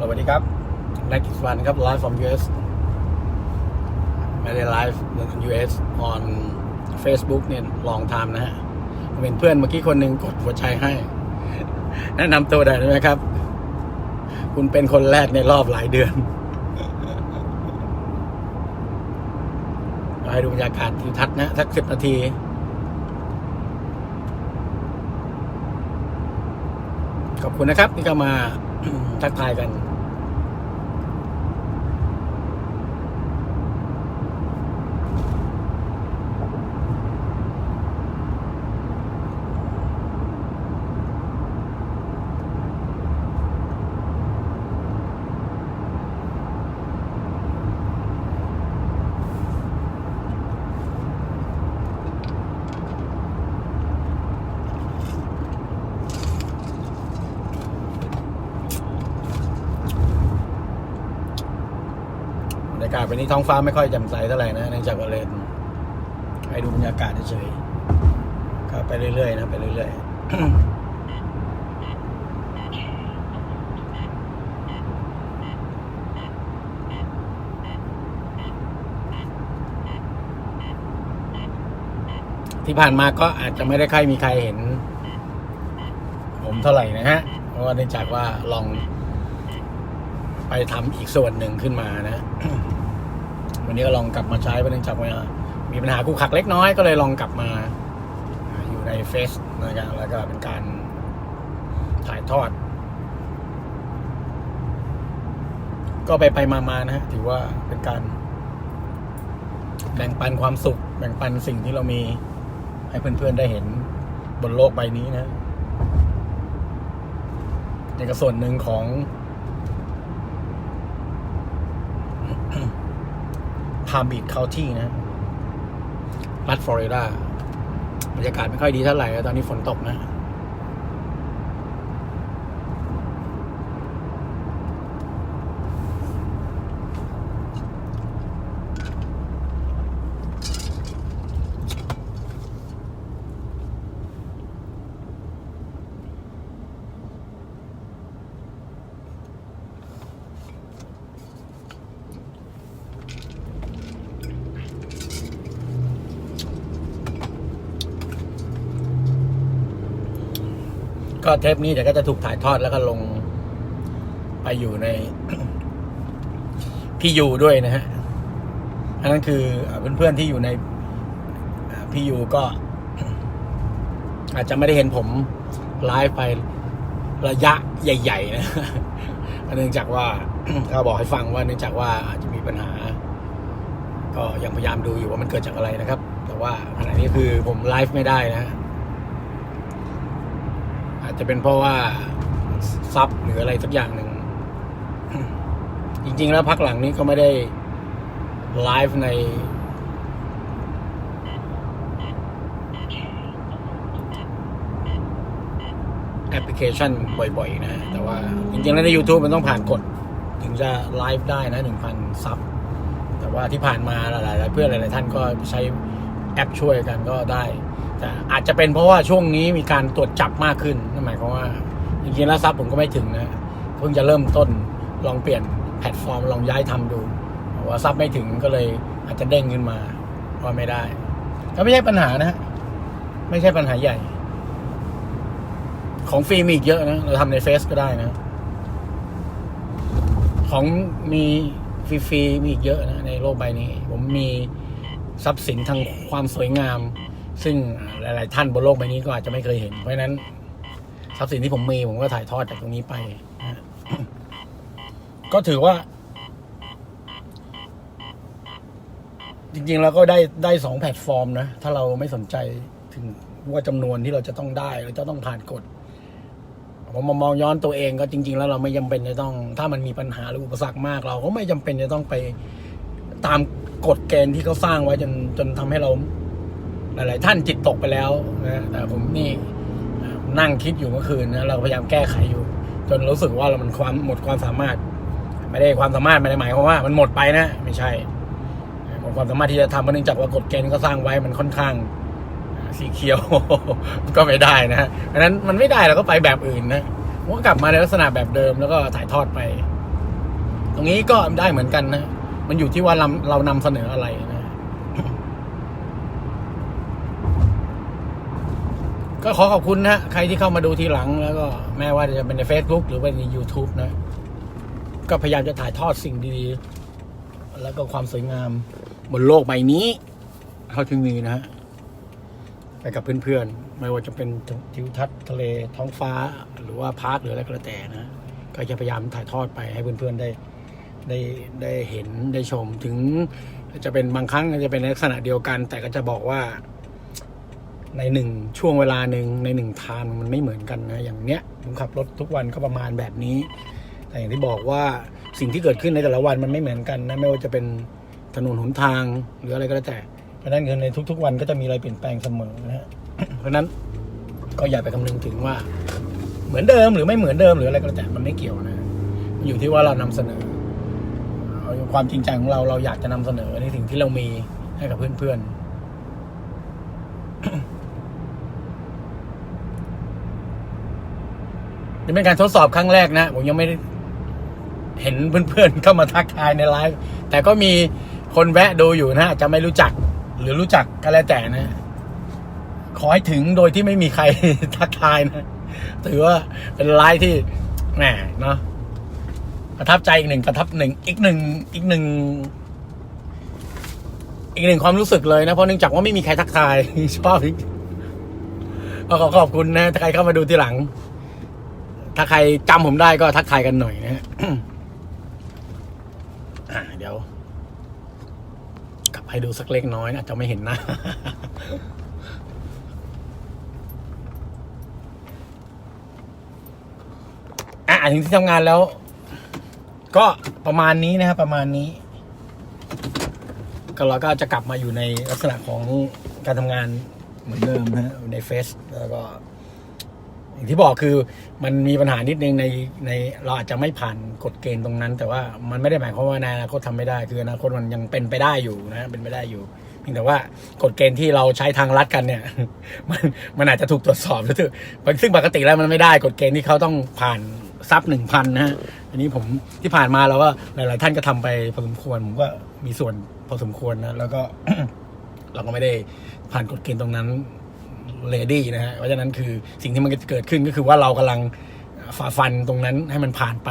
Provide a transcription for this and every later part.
สวัสดีครับ Next one ครับ live from US ไม่ได้ live US on Facebook เนี่ยลองทำนะฮะเป็นเพื่อนเมื่อกี้คนหนึ่งกดหัวใจให้ แนะนำตัวได้ไหมครับ คุณเป็นคนแรกในรอบหลายเดือนให้ดูบรรยากาศทิวทัศน์นะสักสิบนาทีขอบคุณนะครับที่เข้ามาทักทายกัน วันนี้ท้องฟ้าไม่ค่อยแจ่มใสเท่าไหร่นะเนื่องจากว่าเลนให้ดูบรรยากาศเฉยๆก็ไปเรื่อยๆนะไปเรื่อยๆที่ผ่านมาก็อาจจะไม่ได้ค่อยมีใครเห็น ผมเท่าไหร่นะฮะ เพราะว่าเนื่องจากว่าลองไปทำอีกส่วนหนึ่งขึ้นมานะ วันนี้ก็ลองกลับมาใช้เพระเนื่องจากว่ามีปัญหาคู่ขักเล็กน้อยก็เลยลองกลับมาอยู่ในเฟซนะครับแล้วก็เป็นการถ่ายทอด ก็ไปไปมามานะฮะถือว่าเป็นการ แบ่งปันความสุข แบ่งปันสิ่งที่เรามีให้เพื่อนๆได้เห็นบนโลกใบนี้นะนี่ก็ส่วนหนึ่งของ พา m บีดเคาที่นะ รัฐฟลอริดาบรรยากาศไม่ค่อยดีเท่าไหร่ตอนนี้ฝนตกนะ ก็เทปนี้เดี๋ยวก็จะถูกถ่ายทอดแล้วก็ลงไปอยู่ใน พี่ยูด้วยนะฮะอันนั้นคือเพื่อนๆที่อยู่ในพี่ยูก็ อาจจะไม่ได้เห็นผมไลฟ์ไประยะใหญ่ ๆ นะเนื่องจากว่าเขาบอกให้ฟังว่าเนื่องจากว่าอาจจะมีปัญหา ก็ยังพยายามดูอยู่ว่ามันเกิดจากอะไรนะครับ แต่ว่าขณะนี้คือผมไลฟ์ไม่ได้นะ จะเป็นเพราะว่าซับหรืออะไรสักอย่างหนึ่ง จริง ๆ แล้วพักหลังนี้ก็ไม่ได้ไลฟ์ในแอปพลิเคชันบ่อย ๆ นะ แต่ว่าจริง ๆ แล้วใน YouTube มันต้องผ่านกฎ ถึงจะไลฟ์ได้นะหนึ่งพันซับ แต่ว่าที่ผ่านมาหลายๆเพื่อนหลาย ๆ ท่านก็ใช้แอปช่วยกันก็ได้ แต่อาจจะเป็นเพราะว่าช่วงนี้มีการตรวจจับมากขึ้นนั่นหมายความว่าจริงๆแล้วซับผมก็ไม่ถึงนะเพิ่งจะเริ่มต้นลองเปลี่ยนแพลตฟอร์มลองย้ายทำดูว่าซับไม่ถึงก็เลยอาจจะเด้งขึ้นมาว่าไม่ได้ก็ไม่ใช่ปัญหานะฮะไม่ใช่ปัญหาใหญ่ ของฟรีมีอีกเยอะนะเราทำในเฟซก็ได้นะ ของมีฟรีๆมีอีกเยอะนะในโลกใบนี้ ผมมีทรัพย์สินทางความสวยงาม ซึ่งหลาย ๆ ท่านบนโลกใบนี้ก็อาจจะไม่เคยเห็น เพราะนั้นทรัพย์สินที่ผมมีผมก็ถ่ายทอดจากตรงนี้ไปนะก็ถือว่า จริง ๆ แล้วก็ได้ได้สองแพลตฟอร์มนะ ถ้าเราไม่สนใจถึงว่าจำนวนที่เราจะต้องได้เราจะต้องผ่านกฎผมมามองย้อนตัวเองก็จริง ๆ แล้วเราไม่จำเป็นจะต้อง ถ้ามันมีปัญหาหรืออุปสรรคมาก เราก็ไม่จำเป็นจะต้องไปตามกฎเกณฑ์ที่เขาสร้างไว้จนจนทำให้เรา หลาย ๆ ท่านจิตตกไปแล้วนะแต่ผมนี่นั่งคิดอยู่เมื่อคืนนะเราพยายามแก้ไขอยู่ จนรู้สึกว่าเรามันความหมดความสามารถ ไม่ได้ความสามารถไม่ได้หมายความว่ามันหมดไปนะ ไม่ใช่หมดความสามารถที่จะทำเพราะเนื่องจากว่ากฎเกณฑ์ที่เขาสร้างไว้มันค่อนข้างสีเขียวก็ไม่ได้นะเพราะฉะนั้นมันไม่ได้เราก็ไปแบบอื่นนะผมก็กลับมาในลักษณะแบบเดิมแล้วก็ถ่ายทอดไป ตรงนี้ก็ได้เหมือนกันนะ มันอยู่ที่ว่าเราเรานำเสนออะไรนะ ก็ขอขอบคุณนะใครที่เข้ามาดูทีหลังแล้วก็แม้ว่าจะเป็นใน Facebook หรือว่าใน YouTube นะ ก็พยายามจะถ่ายทอดสิ่งดีๆ แล้วก็ความสวยงามบนโลกใบนี้ เท่าที่มีนะฮะไปกับเพื่อนๆ ไม่ว่าจะเป็นทิวทัศน์ทะเลท้องฟ้า หรือว่าพาร์คหรืออะไรก็แล้วแต่นะ ก็จะพยายามถ่ายทอดไปให้เพื่อนๆได้ได้ได้เห็นได้ชมถึงจะเป็นบางครั้งจะเป็นในลักษณะเดียวกัน แต่ก็จะบอกว่า ในหนึ่งช่วงเวลาหนึ่งในหนึ่งทางมันไม่เหมือนกันนะอย่างเนี้ยผมขับรถทุกวันก็ประมาณแบบนี้ แต่อย่างที่บอกว่าสิ่งที่เกิดขึ้นในแต่ละวันมันไม่เหมือนกันนะไม่ว่าจะเป็นถนนหนทางหรืออะไรก็แล้วแต่ เพราะนั้นคือในทุก ๆ วันก็จะมีอะไรเปลี่ยนแปลงเสมอนะฮะเพราะฉะนั้นก็อย่าไปคำนึงถึงว่า เหมือนเดิมหรือไม่เหมือนเดิมหรืออะไรก็แล้วแต่มันไม่เกี่ยวนะอยู่ที่ว่าเรานำเสนอความจริงใจของเราเราอยากจะนำเสนอในสิ่งที่เรามีให้กับเพื่อนๆ นี่เป็นการทดสอบครั้งแรกนะ ผมยังไม่เห็นเพื่อนๆเข้ามาทักทายในไลฟ์แต่ก็มีคนแวะดูอยู่นะจะไม่รู้จัก หรือรู้จักก็แล้วแต่นะ ขอให้ถึงโดยที่ไม่มีใครทักทายนะ ถือว่าเป็นไลฟ์ที่แหมเนาะประทับใจอีกหนึ่งประทับหนึ่งอีกหนึ่งอีกหนึ่งอีกหนึ่งความรู้สึกเลยนะ เพราะเนื่องจากว่าไม่มีใครทักทายชอบอีกก็ขอขอบคุณนะถ้าใครเข้ามาดูทีหลัง ถ้าใครจำผมได้ก็ทักทายกันหน่อยนะฮะเดี๋ยว กลับให้ดูสักเล็กน้อยนะจะไม่เห็นนะอะถึงที่ทำงานแล้ว ก็ประมาณนี้นะครับประมาณนี้ ก็เราก็จะกลับมาอยู่ในลักษณะของการทำงานเหมือนเดิมนะฮะในเฟซแล้วก็ อย่างที่บอกคือมันมีปัญหานิดนึงในในเราอาจจะไม่ผ่านกฎเกณฑ์ตรงนั้น แต่ว่ามันไม่ได้หมายความว่าในอนาคตทำไม่ได้ คืออนาคตมันยังเป็นไปได้อยู่นะเป็นไปได้อยู่เพียงแต่ว่ากฎเกณฑ์ที่เราใช้ทางลัดกันเนี่ย มันมันอาจจะถูกตรวจสอบแล้วซึ่งปกติแล้วมันไม่ได้กฎเกณฑ์ที่เขาต้องผ่านซับหนึ่งพันนะฮะอันนี้ผมที่ผ่านมาเราก็หลาย ๆ ท่านก็ทำไปพอสมควรผมก็มีส่วนพอสมควรนะแล้วก็เราก็ไม่ได้ผ่านกฎเกณฑ์ตรงนั้น เลดี้นะฮะเพราะฉะนั้นคือสิ่งที่มันจะเกิดขึ้นก็คือว่าเรากำลังฝ่าฟันตรงนั้นให้มันผ่านไป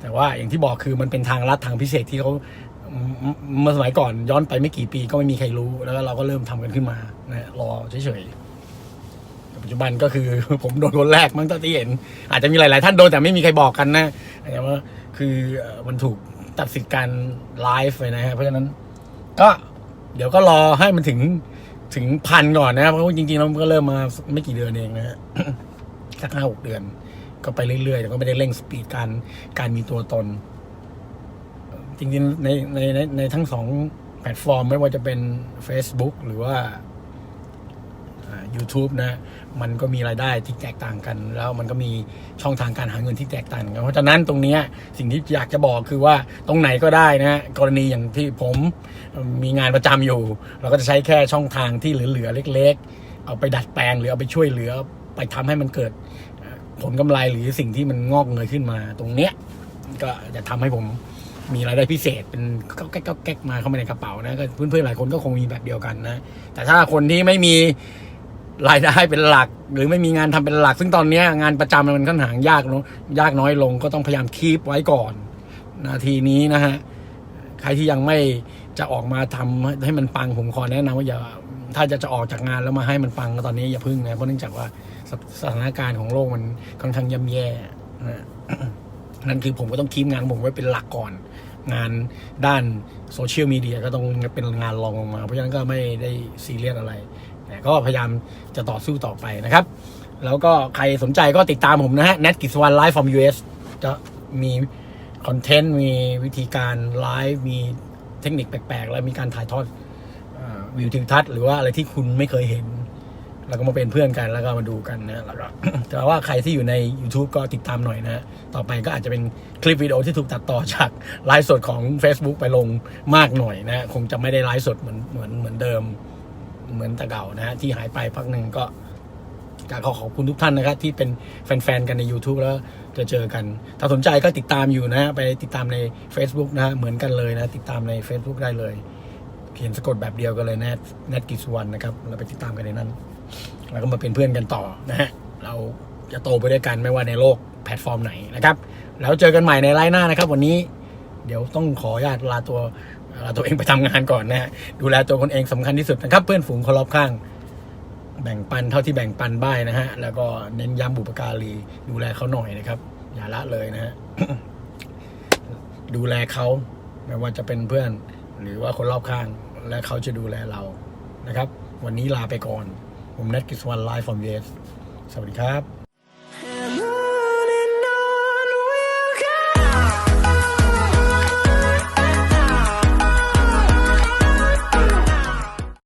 แต่ว่าอย่างที่บอกคือมันเป็นทางลัดทางพิเศษที่เขาเมื่อสมัยก่อนย้อนไปไม่กี่ปีก็ไม่มีใครรู้แล้วเราก็เริ่มทำกันขึ้นมานะรอเฉยๆปัจจุบันก็คือผมโดนคนแรกมั้งตอนที่เห็น อาจจะมีหลาย ๆ ท่านโดนแต่ไม่มีใครบอกกันนะแต่ว่าคือเอ่อมันถูกตัดสิทธิ์การไลฟ์ไปนะฮะเพราะฉะนั้น ก็เดี๋ยวก็รอให้มันถึง ถึงพันก่อนนะครับเพราะว่าจริงๆแล้วมันก็เริ่มมาไม่กี่เดือนเองนะฮะสักห้าหกเดือน ก็ไปเรื่อยๆแต่ก็ไม่ได้เร่งสปีดการการมีตัวตน จริงๆในในในในทั้งสองแพลตฟอร์มไม่ว่าจะเป็น Facebook หรือว่า YouTube นะ มันก็มีรายได้ที่แตกต่างกัน แล้วมันก็มีช่องทางการหาเงินที่แตกต่างกัน เพราะฉะนั้นตรงนี้สิ่งที่อยากจะบอกคือว่าตรงไหนก็ได้นะกรณีอย่างที่ผมมีงานประจำอยู่ เราก็จะใช้แค่ช่องทางที่เหลือๆเล็ก ๆ เอาไปดัดแปลงหรือเอาไปช่วยเหลือไปทำให้มันเกิดผลกำไรหรือสิ่งที่มันงอกเงยขึ้นมาตรงเนี้ยก็จะทำให้ผมมีรายได้พิเศษเป็นก็แก๊กก็แก๊กมาเข้ามาในกระเป๋านะก็เพื่อนๆหลายคนก็คงมีแบบเดียวกันนะ แต่ถ้าคนที่ไม่มี รายได้เป็นหลัก หรือไม่มีงานทำเป็นหลัก ซึ่งตอนนี้งานประจำมันค่อนข้างยากเนอะยากน้อยลงก็ต้องพยายามคีปไว้ก่อน นาทีนี้นะฮะใครที่ยังไม่จะออกมาทำให้มันปังผมขอแนะนำว่าอย่าถ้าจะจะออกจากงานแล้วมาให้มันปังก็ตอนนี้อย่าพึ่งนะเพราะเนื่องจากว่าสสถานการณ์ของโลกมันค่อนข้างย่ำแย่นะนั่นคือผมก็ต้องคีมงานของผมไว้เป็นหลักก่อน งานด้านโซเชียลมีเดียก็ต้องเป็นงานรองลงมา เพราะฉะนั้นก็ไม่ได้ซีเรียสอะไร แต่ก็พยายามจะต่อสู้ต่อไปนะครับ แล้วก็ใครสนใจก็ติดตามผมนะฮะ Net กิจวันไลฟ์ from US จะมีคอนเทนต์ มีวิธีการไลฟ์มีเทคนิคแปลกๆ แล้วมีการถ่ายทอดอวิวทิวทัศน์หรือว่าอะไรที่คุณไม่เคยเห็น แล้วก็มาเป็นเพื่อนกันแล้วก็มาดูกันนะแล้วก็แต่ว่าใครที่อยู่ใน YouTube ก็ติดตามหน่อยนะ ต่อไปก็อาจจะเป็นคลิปวิดีโอที่ถูกตัดต่อจากไลฟ์สดของ Facebook ไปลงมากหน่อยนะ คงจะไม่ได้ไลฟ์สดเหมือนเหมือนเหมือนเดิม เหมือนแต่เก่านะฮะที่หายไปพักหนึ่งก็อยากขอขอบคุณทุกท่านนะครับ ที่เป็นแฟนๆ กันใน YouTube แล้วจะเจอกัน ถ้าสนใจก็ติดตามอยู่นะ ไปติดตามใน Facebook นะฮะเหมือนกันเลยนะ ติดตามใน Facebook ได้เลยเขียนสะกดแบบเดียวกันเลยแนทแนทกิจสุวรรณนะครับเราไปติดตามกันในนั้น แล้วก็มาเป็นเพื่อนกันต่อนะฮะเราจะโตไปด้วยกันไม่ว่าในโลกแพลตฟอร์มไหนนะครับ แล้วเจอกันใหม่ในไลน์หน้านะครับ วันนี้เดี๋ยวต้องขออนุญาตลาตัว ลาตัวเองไปทำงานก่อนนะฮะดูแลตัวคนเองสำคัญที่สุดนะครับ เพื่อนฝูงคนรอบข้าง แบ่งปันเท่าที่แบ่งปันบ้ายนะฮะแล้วก็เน้นย้ำบุปการีดูแลเขาหน่อยนะครับ อย่าละเลยนะฮะดูแลเขาไม่ว่าจะเป็นเพื่อน หรือว่าคนรอบข้าง และเขาจะดูแลเรานะครับ วันนี้ลาไปก่อน ผมนัทกิสวันไลฟ์ฟอร์มเยสสวัสดีครับ